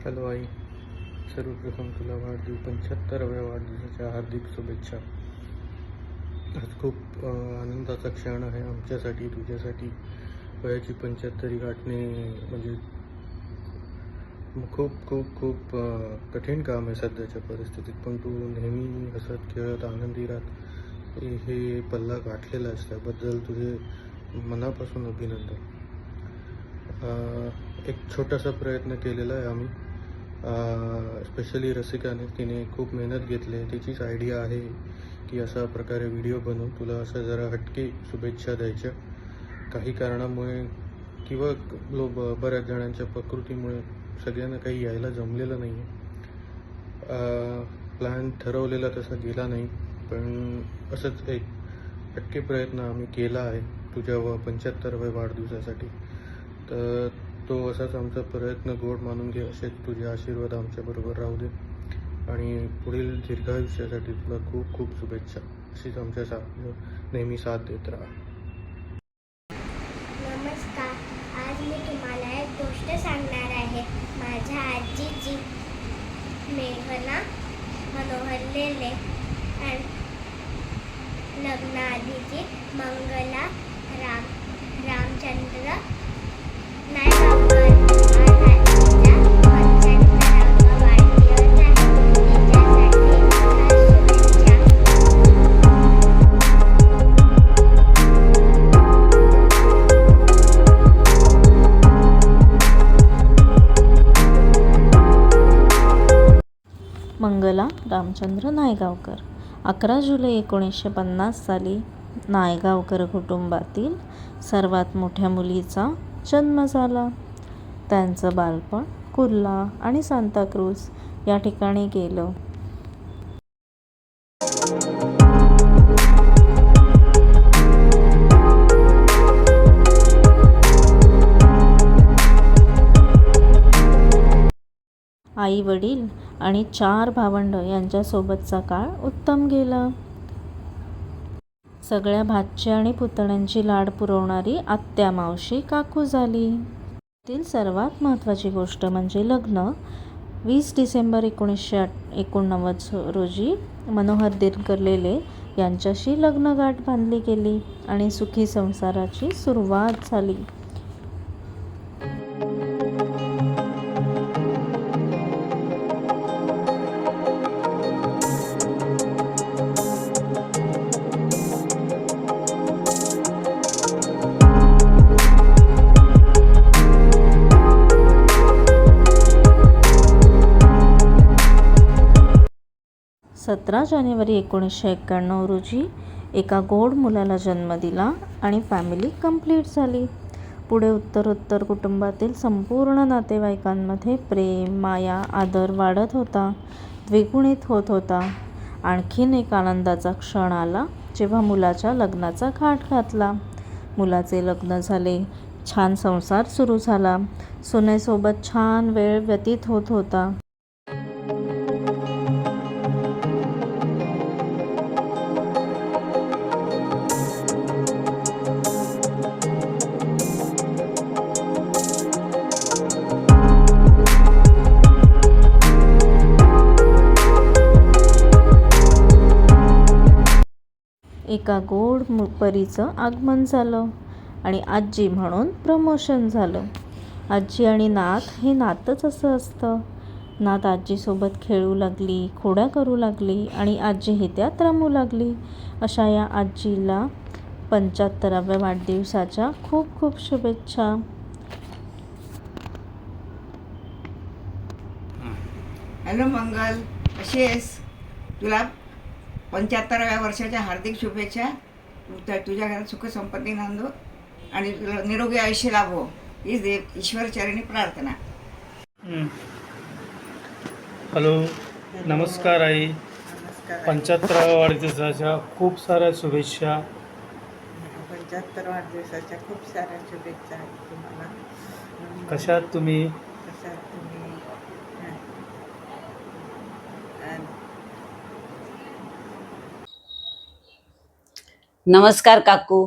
Hello आई सर्वप्रथम तुला वाढदिव पंच्याहत्तराव्या वाढदिवसाच्या हार्दिक शुभेच्छा. आज खूप आनंदाचा क्षण आहे आमच्यासाठी तुझ्यासाठी. वयाची पंच्याहत्तरी गाठणे म्हणजे खूप खूप खूप कठीण काम आहे सध्याच्या परिस्थितीत. पण तू नेहमी हसत खेळत आनंदी राहत. हे पल्ला गाठलेला आहेस त्याबद्दल तुझे मनापासून अभिनंदन. एक छोटासा प्रयत्न केलेला आहे आम्ही. स्पेशली रसिकाने तिने खूप मेहनत घेतली. आहे तिचीच आयडिया आहे की अशा प्रकारे व्हिडिओ बनवून तुला असं जरा हटके शुभेच्छा द्यायच्या. काही कारणामुळे किंवा लो बऱ्याच जणांच्या प्रकृतीमुळे सगळ्यांना काही यायला जमलेलं नाही आहे प्लॅन ठरवलेला तसा गेला नाही. पण असंच एक हटके प्रयत्न आम्ही केला आहे. तुझ्या व पंच्याहत्तराव्या वाढदिवसासाठी. तर तो असाच आमचा प्रयत्न गोड मानून घे असेच तुझे आशीर्वाद आमच्याबरोबर राहू दे. आणि पुढील दीर्घायुष्यासाठी तुला खूप खूप शुभेच्छा. अशीच आमच्या सा नेहमी साथ देत राहा. नमस्कार. आज मी तुम्हाला एक गोष्ट सांगणार आहे. माझ्या आजीची मेघना मनोहर लेले आणि लग्नाआधीची मंगला राम रामचंद्र नायगावकर मंगला रामचंद्र नायगावकर. अकरा जुलै एकोणीसशे पन्नास साली नायगावकर कुटुंबातील सर्वात मोठ्या मुलीचा जन्म झाला. त्यांचं बालपण कुर्ला आणि सांताक्रूज या ठिकाणी गेलं. आई वडील आणि चार भावंड यांच्यासोबतचा काळ उत्तम गेला. सगळ्या भाच्या आणि पुतण्यांची लाड पुरवणारी आत्या मावशी काकू झाली. तील सर्वात महत्त्वाची गोष्ट म्हणजे लग्न. वीस डिसेंबर एकोणीसशे आठ एकोणनव्वद रोजी मनोहर दिनकरलेले यांच्याशी लग्नगाठ बांधली गेली आणि सुखी संसाराची सुरुवात झाली. सतरा जानेवारी एकोणीसशे एक्क्याण्णव रोजी एका गोड मुलाला जन्म दिला आणि फॅमिली कंप्लीट झाली. पुढे उत्तरोत्तर कुटुंबातील संपूर्ण नातेवाईकांमध्ये प्रेम माया आदर वाढत होता द्विगुणित होत होता. आणखीन एक आनंदाचा क्षण आला जेव्हा मुलाच्या लग्नाचा घाट घातला. मुलाचे लग्न झाले छान संसार सुरू झाला. सुनेसोबत छान वेळ व्यतीत होत होता. एका गोड मु- परीचं आगमन झालं आणि आजी म्हणून प्रमोशन झालं. आजी आणि नात हे नातच असं असतं. नात आजीसोबत खेळू लागली खोड्या करू लागली आणि आजीही त्यात रमू लागली. अशा या आजीला पंच्याहत्तराव्या वाढदिवसाच्या खूप खूप शुभेच्छा. हॅलो मंगल कशी आहेस? तुला पंच्याहत्तराव्या वर्षाच्या हार्दिक शुभेच्छा. तुझ्या घरात सुख संपत्ती नांदो आणि तुला निरोगी आयुष्य लाभो. हीच देव ईश्वरचरणी प्रार्थना. हॅलो. नमस्कार आई. नमस्कार पंच्याहत्तराव्या वाढदिवसाच्या खूप साऱ्या शुभेच्छा. पंच्याहत्तर वाढदिवसाच्या खूप साऱ्या शुभेच्छा आहेत तुम्हाला. कशात तुम्ही? कशा आहात तुम्ही? नमस्कार काकू.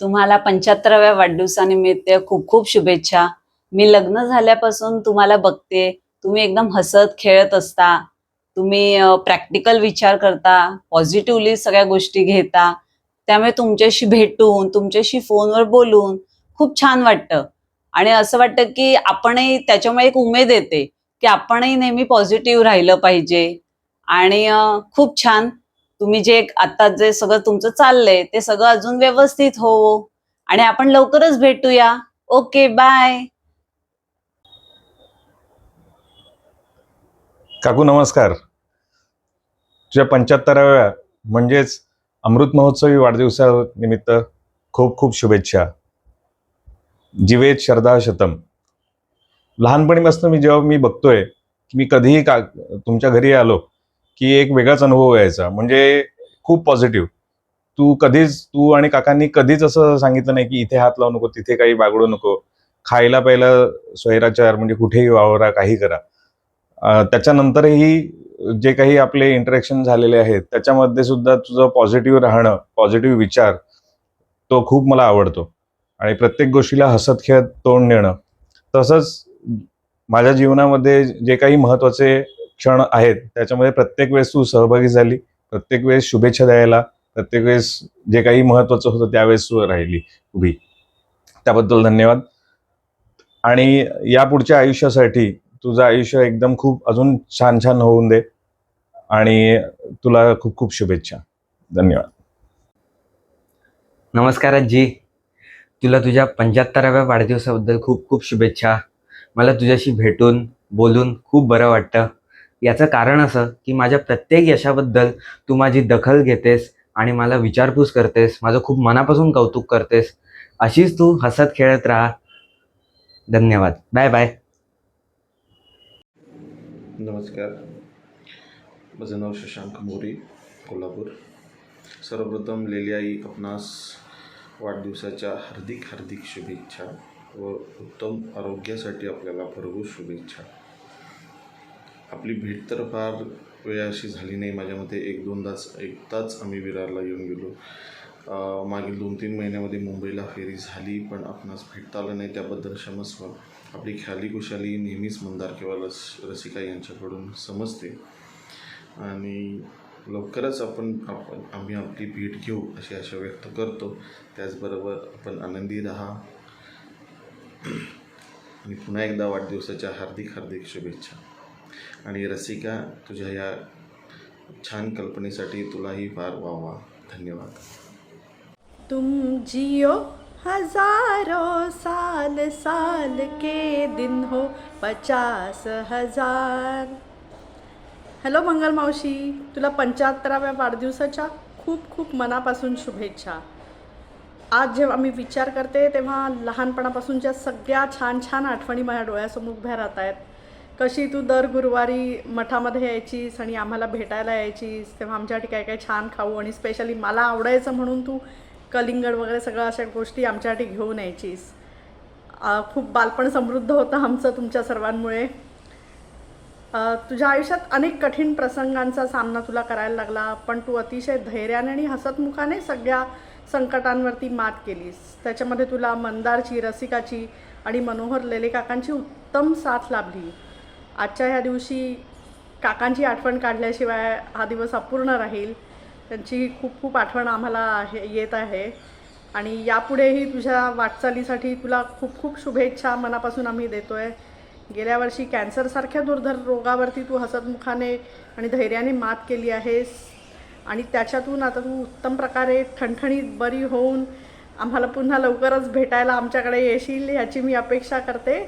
तुम्हाला पंच्याहत्तराव्या वाढदिवसानिमित्त खूप खूप शुभेच्छा. मी लग्न झाल्यापासून तुम्हाला बघते. तुम्ही एकदम हसत खेळत असता. तुम्ही प्रॅक्टिकल विचार करता पॉझिटिव्हली सगळ्या गोष्टी घेता. त्यामुळे तुमच्याशी भेटून तुमच्याशी फोनवर बोलून खूप छान वाटतं. आणि असं वाटतं की आपणही त्याच्यामुळे एक उमेद येते की आपणही नेहमी पॉझिटिव्ह राहिलं पाहिजे. आणि खूप छान तुम्ही जे आता जे सगळं तुमचं चाललंय ते सगळं अजून व्यवस्थित हो. आणि आपण लवकरच भेटूया. Okay bye. काकू नमस्कार. तुझ्या पंच्याहत्तराव्या म्हणजेच अमृत महोत्सवी वाढदिवसानिमित्त खूप खूप शुभेच्छा. जीवेत श्रद्धा शतम. लहानपणीपासून मी जेव्हा मी बघतोय की मी कधीही का तुमच्या घरी आलो की एक वेगळाच अनुभव यायचा. म्हणजे खूप पॉझिटिव्ह तू कधीच तू आणि काकांनी कधीच असं सांगितलं नाही की इथे हात लावू नको तिथे काही बागडू नको. खायला प्यायला स्वैराचार म्हणजे कुठेही वावरा काही करा. त्याच्यानंतरही जे काही आपले इंटरॅक्शन झालेले आहेत त्याच्यामध्ये सुद्धा तुझं पॉझिटिव्ह राहणं पॉझिटिव्ह विचार तो खूप मला आवडतो. आणि प्रत्येक गोष्टीला हसत खेळत तोंड देणं तसंच माझ्या जीवनामध्ये जे काही महत्त्वाचे क्षण आहेत. त्याच्यामध्ये प्रत्येक वेळेस तू सहभागी झाली. प्रत्येक वेळेस शुभेच्छा द्यायला प्रत्येक वेळेस जे काही महत्त्वाचं होतं त्यावेळेस तू राहिली उभी. त्याबद्दल धन्यवाद. आणि या पुढच्या आयुष्यासाठी तुझं आयुष्य एकदम खूप अजून छान छान होऊन दे. आणि तुला खूप खूप शुभेच्छा. धन्यवाद. नमस्कार आजी. तुला तुझ्या पंच्याहत्तराव्या वाढदिवसाबद्दल खूप खूप शुभेच्छा. मला तुझ्याशी भेटून बोलून खूप बरं वाटतं. याचं कारण असं की माझ्या प्रत्येक यशाबद्दल तू माझी दखल घेतेस आणि मला विचारपूस करतेस माझं खूप मनापासून कौतुक करतेस अशीच तू हसत खेळत राहा. धन्यवाद. Bye bye. नमस्कार. माझं नाव शशांक मोरे कोल्हापूर. सर्वप्रथम लेलियाई आपणास वाढदिवसाच्या हार्दिक हार्दिक शुभेच्छा व उत्तम आरोग्यासाठी आपल्याला भरघोस शुभेच्छा. आपली भेट तर फार वेळ अशी झाली नाही. माझ्या मते एक तास एकदाच आम्ही विरारला येऊन गेलो. मागील दोन तीन महिन्यामध्ये मुंबईला फेरी झाली पण आपणास भेटता आलं नाही. त्याबद्दल क्षमस्व आपली ख्याली खुशाली नेहमीच मंदार किंवा रस रसिका यांच्याकडून समजते. आणि लवकरच आपण आपण आम्ही आपली भेट घेऊ अशी आशा व्यक्त करतो. त्याचबरोबर आपण आनंदी राहा. आणि पुन्हा एकदा वाढदिवसाच्या हार्दिक हार्दिक शुभेच्छा. आणि रसिका तुझ्या या छान कल्पनेसाठी तुलाही फार वावा धन्यवाद. तुम जियो हजारों साल साल के दिन हो पचास हजार. हॅलो मंगल मावशी. तुला पंच्याहत्तराव्या वाढदिवसाच्या खूप खूप मनापासून शुभेच्छा. आज जेव्हा मी विचार करते तेव्हा लहानपणापासूनच्या सगळ्या छान छान आठवणी माझ्या डोळ्यासमोर उभ्या राहत आहेत कशी तू दर गुरुवारी मठामध्ये यायचीस आणि आम्हाला भेटायला यायचीस तेव्हा आमच्यासाठी काय काय छान खाऊ आणि स्पेशली मला आवडायचं म्हणून तू कलिंगड वगैरे सगळं अशा गोष्टी आमच्यासाठी घेऊन यायचीस. खूप बालपण समृद्ध होतं आमचं तुमच्या सर्वांमुळे. तुझ्या आयुष्यात अनेक कठीण प्रसंगांचा सामना तुला करायला लागला पण तू अतिशय धैर्याने आणि हसतमुखाने सगळ्या संकटांवरती मात केलीस. त्याच्यामध्ये तुला मंदारची रसिकाची आणि मनोहर लेलेकाकांची उत्तम साथ लाभली. आजच्या ह्या दिवशी काकांची आठवण काढल्याशिवाय हा दिवस अपूर्ण राहील. त्यांची खूप खूप आठवण आम्हाला आहे येत आहे. आणि यापुढेही तुझ्या वाटचालीसाठी तुला खूप खूप शुभेच्छा मनापासून आम्ही देतो आहे गेल्या वर्षी कॅन्सरसारख्या दुर्धर रोगावरती तू हसतमुखाने आणि धैर्याने मात केली आहेस. आणि त्याच्यातून आता तू उत्तम प्रकारे ठणठणीत बरी होऊन आम्हाला पुन्हा लवकरच भेटायला आमच्याकडे येशील ह्याची मी अपेक्षा करते.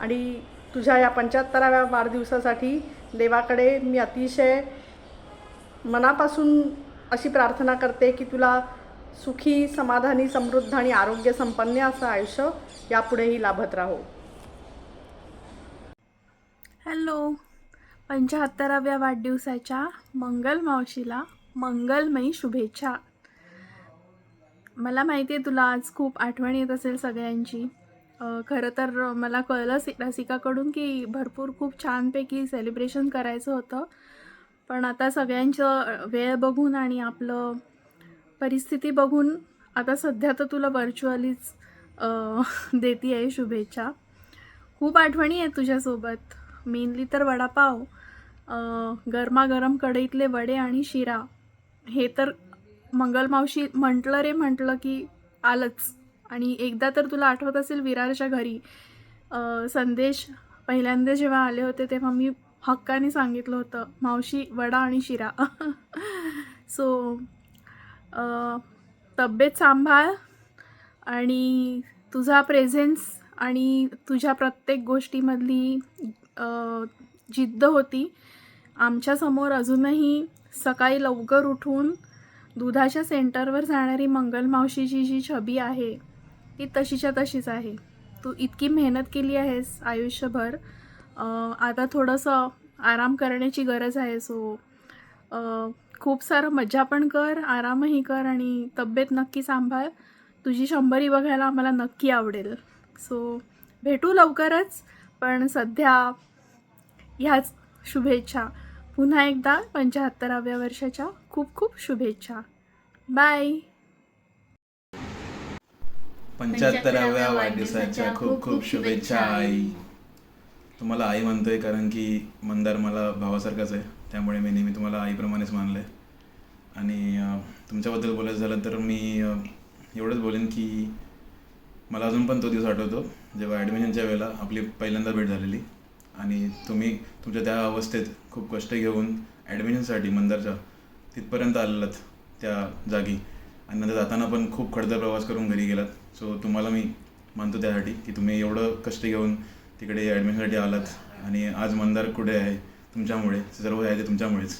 आणि तुझ्या या पंच्याहत्तराव्या वाढदिवसासाठी देवाकडे मी अतिशय मनापासून अशी प्रार्थना करते की तुला सुखी समाधानी समृद्ध आणि आरोग्य संपन्न असं आयुष्य यापुढेही लाभत राहो. हॅलो. पंच्याहत्तराव्या वाढदिवसाच्या मंगल मावशीला मंगलमयी शुभेच्छा. मला माहिती आहे तुला आज खूप आठवण येत असेल सगळ्यांची. खरं तर मला कळलं सी रसिकाकडून की भरपूर खूप छानपैकी सेलिब्रेशन करायचं होतं. पण आता सगळ्यांचं वेळ बघून आणि आपलं परिस्थिती बघून आता सध्या तर तुला व्हर्च्युअलीच देते आहे शुभेच्छा. खूप आठवणी आहेत तुझ्यासोबत. मेनली तर वडापाव गरमागरम कढईतले वडे आणि शिरा. हे तर मंगलमावशी म्हटलं रे म्हटलं की आलंच. आणि एकदा तर तुला आठवत असेल विरारच्या घरी संदेश पहिल्यांदा जेव्हा आले होते तेव्हा मी हक्काने सांगितलं होतं मावशी वडा आणि शिरा. सो तब्येत सांभाळ आणि तुझा प्रेझेन्स आणि तुझ्या प्रत्येक गोष्टीमधली जिद्द होती. आमच्यासमोर अजूनही सकाळी लवकर उठून दुधाच्या सेंटरवर जाणारी मंगल मावशीची जी छबी आहे ती तशीच्या तशीच आहे. तू इतकी मेहनत केली आहेस आयुष्यभर. आता थोडंसं आराम करण्याची गरज आहे सो खूप सारं मजा पण कर आरामही कर आणि तब्येत नक्की सांभाळ. तुझी शंभरी बघायला आम्हाला नक्की आवडेल. सो भेटू लवकरच पण सध्या ह्याच शुभेच्छा. पुन्हा एकदा पंच्याहत्तराव्या वर्षाच्या खूप खूप शुभेच्छा. बाय! पंच्याहत्तराव्या वाढदिवसाच्या खूप खूप शुभेच्छा आई. तुम्हाला आई म्हणतोय कारण की मंदार मला भावासारखाच आहे. त्यामुळे मी नेहमी तुम्हाला आईप्रमाणेच मानलं आहे आणि तुमच्याबद्दल बोलायचं झालं तर मी एवढंच बोलेन की मला अजून पण तो दिवस आठवतो. जेव्हा ॲडमिशनच्या वेळेला आपली पहिल्यांदा भेट झालेली. आणि तुम्ही तुमच्या त्या अवस्थेत खूप कष्ट घेऊन ॲडमिशनसाठी मंदारच्या तिथपर्यंत आलेलात त्या जागी. आणि नंतर जाताना पण खूप खडतर प्रवास करून घरी गेलात. सो तुम्हाला मी मानतो त्यासाठी की तुम्ही एवढं कष्ट घेऊन तिकडे ॲडमिशनसाठी आलात. आणि आज मंदार कुठे आहे? तुमच्यामुळे. सर्व आहे ते तुमच्यामुळेच.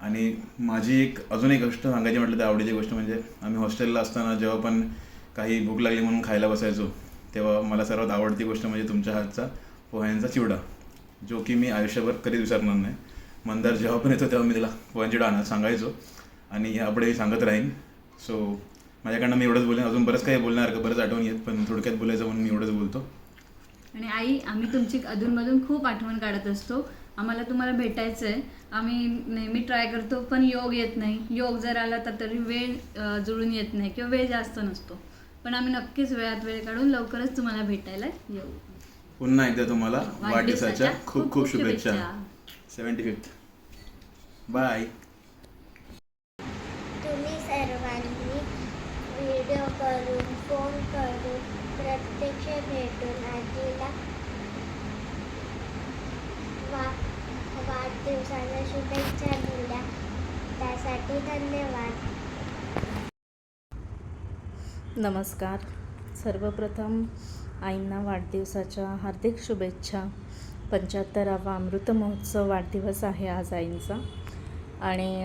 आणि माझी एक अजून एक गोष्ट सांगायची म्हटलं तर आवडीची गोष्ट म्हणजे आम्ही हॉस्टेलला असताना जेव्हा पण काही भूक लागली म्हणून खायला बसायचो तेव्हा मला सर्वात आवडती गोष्ट म्हणजे तुमच्या हातचा पोह्यांचा चिवडा जो की मी आयुष्यभर कधीच विसरणार नाही. मंदार जेव्हा पण येतो तेव्हा मी त्याला पोह्यांचा चिवडा आणा सांगायचो. आणि यापुढेही सांगत राहीन. सो माझ्याकडनं मी एवढंच बोलेन अजून बरंच काही बोलणार बरंच आठवण येत पण थोडक्यात बोलायचं म्हणून मी एवढंच बोलतो. आणि आई आम्ही तुमची अधूनमधून खूप आठवण काढत असतो. आम्हाला तुम्हाला भेटायचं आहे आम्ही नेहमी ट्राय करतो पण योग येत नाही. योग जर आला तर तरी वेळ जुळून येत नाही किंवा वेळ जास्त नसतो. पण आम्ही नक्कीच वेळात वेळ काढून लवकरच तुम्हाला भेटायला येऊ. पुन्हा एकदा तुम्हाला वाढदिवसाच्या खूप खूप शुभेच्छा. सेवन्टी फिफ्थ बाय तुम्ही सर्वांनी व्हिडिओ करून फोन करून प्रत्यक्ष भेटून आजीला वा वाढदिवसाच्या शुभेच्छा दिल्या. त्यासाठी धन्यवाद. नमस्कार. सर्वप्रथम आईंना वाढदिवसाच्या हार्दिक शुभेच्छा. पंच्याहत्तरावा अमृत महोत्सव वाढदिवस आहे आज आईंचा. आणि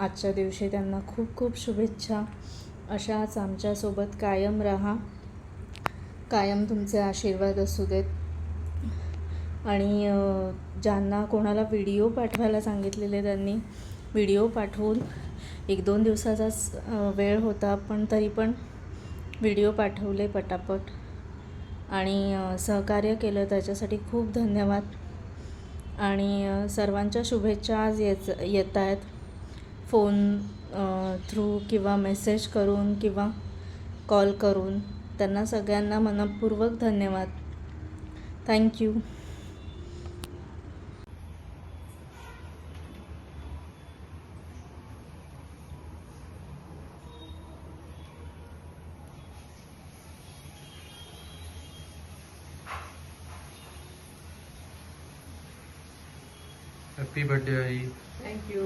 आजच्या दिवशी त्यांना खूप खूप शुभेच्छा. अशाच आमच्यासोबत कायम राहा. कायम तुमचे आशीर्वाद असू देत. आणि ज्यांना कोणाला व्हिडिओ पाठवायला सांगितलेले त्यांनी व्हिडिओ पाठवून एक दोन दिवसाचाच वेळ होता पण तरी पण व्हिडिओ पाठवले पटापट. आणि सहकार्य केलं त्याच्यासाठी खूप धन्यवाद. आणि सर्वांच्या शुभेच्छा आज येच येत आहेत. फोन थ्रू किंवा मेसेज करून किंवा कॉल करून. त्यांना सगळ्यांना मनपूर्वक धन्यवाद. थँक्यू हॅपी बर्थडे आई थँक्यू